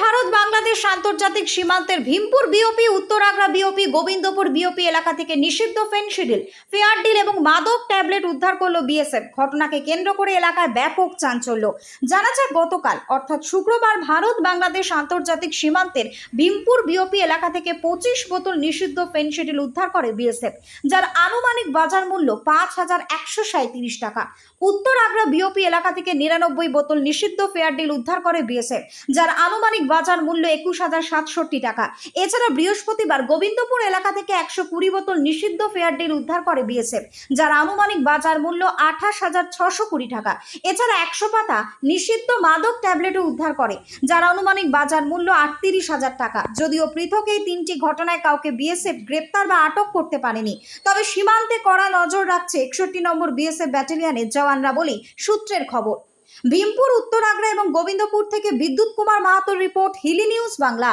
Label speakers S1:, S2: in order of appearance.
S1: ভারত, বাংলাদেশ আন্তর্জাতিক সীমান্তের Bhimpur BOP Uttaragra BOP Gobindapur BOP এলাকা থেকে নিষিদ্ধ ফেনসিডিল ফেয়ারডিল এবং মাদক ট্যাবলেট উদ্ধার করল বিএসএফ ঘটনাকে কেন্দ্র করে এলাকায় ব্যাপক চাঞ্চল্য। জানা যায় গতকাল, অর্থাৎ শুক্রবার ভারত, বাংলাদেশ আন্তর্জাতিক সীমান্তের ভীমপুর বিওপি এলাকা থেকে পঁচিশ বোতল নিষিদ্ধ ফেনসিডিল উদ্ধার করে বিএসএফ যার আনুমানিক বাজার মূল্য পাঁচ হাজার একশো সাঁত্রিশ টাকা। উত্তর আগ্রা বিওপি এলাকা থেকে নিরানব্বই বোতল নিষিদ্ধ ফেয়ারডিল উদ্ধার করে বিএসএফ যার আনুমানিক বাজার মূল্য একুশ হাজার সাতষট্টি টাকা। এছাড়া বৃহস্পতিবার গোবিন্দপুর এলাকা থেকে একশো কুড়ি বোতল নিষিদ্ধ ফেয়ার ফেয়ারডিল উদ্ধার করে বিএসএফ, যার আনুমানিক বাজার মূল্য আঠাশ হাজার ছশো কুড়ি টাকা। এছাড়া একশো পাতা নিষিদ্ধ মাদক ট্যাবলেটও উদ্ধার করে, যার আনুমানিক বাজার মূল্য আটত্রিশ হাজার টাকা। যদিও পৃথক এই তিনটি ঘটনায় কাউকে বিএসএফ গ্রেপ্তার বা আটক করতে পারেনি। তবে সীমান্তে কড়া নজর রাখছে একষট্টি নম্বর বিএসএফ ব্যাটালিয়নের জওয়ানরা বলেই সূত্রের খবর। ভীমপুর উত্তর আগ্রা এবং গোবিন্দপুর থেকে বিদ্যুৎ কুমার মাহাতোর রিপোর্ট হিলি নিউজ বাংলা।